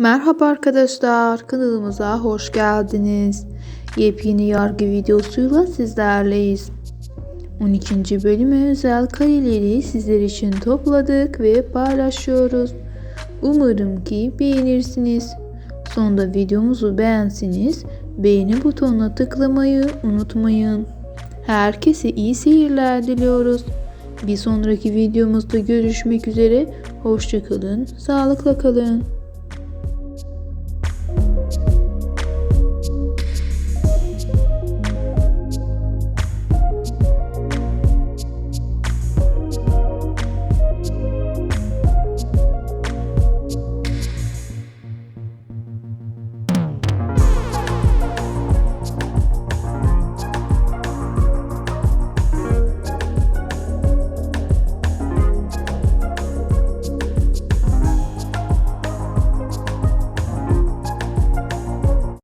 Merhaba arkadaşlar, kanalımıza hoş geldiniz. Yepyeni yargı videosuyla sizlerleyiz. 12. bölüme özel kareleri sizler için topladık ve paylaşıyoruz. Umarım ki beğenirsiniz. Sonunda videomuzu beğensiniz, beğeni butonuna tıklamayı unutmayın. Herkese iyi seyirler diliyoruz. Bir sonraki videomuzda görüşmek üzere. Hoşçakalın, sağlıkla kalın.